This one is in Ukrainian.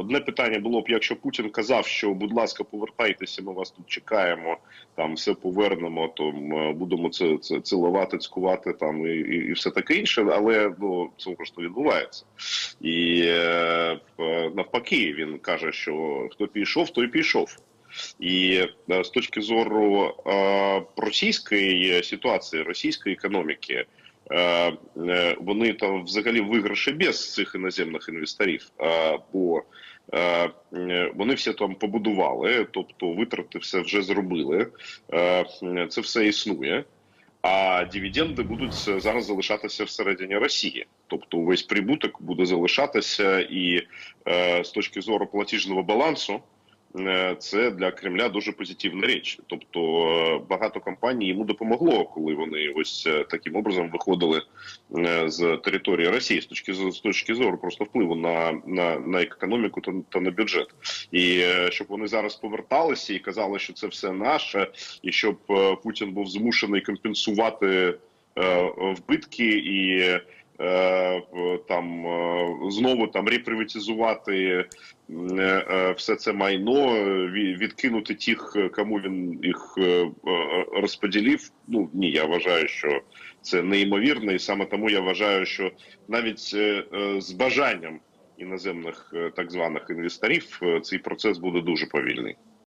одне питання було б, якщо Путін казав, що будь ласка, повертайтеся, ми вас тут чекаємо, там все повернемо, то будемо це, це цілувати, цькувати там і, і, і все таке інше. Але ну це просто відбувається. І е, навпаки, він каже, що хто пішов, той пішов. І е, з точки зору е, російської ситуації, російської економіки, е, е, вони там взагалі виграші без цих іноземних інвесторів, е, бо е, е, вони все там побудували, тобто витрати все вже зробили, е, це все існує. А дивіденди будуть зараз залишатися всередині Росії, тобто весь прибуток буде залишатися, і е, з точки зору платіжного балансу. Е, Це для Кремля дуже позитивна річ. Тобто е, багато компаній йому допомогло, коли вони ось е, таким образом виходили з території Росії з точки з точки зору просто впливу на, на, на економіку та, та на бюджет. І щоб вони зараз поверталися і казали, що це все наше, і щоб Путін був змушений компенсувати вбитки і. Е, Там е, знову там реприватизувати е, все це майно, відкинути тих, кому він їх розподілив. Ну ні, я вважаю, що це неймовірно, і саме тому я вважаю, що навіть з бажанням іноземних так званих інвесторів цей процес буде дуже повільний.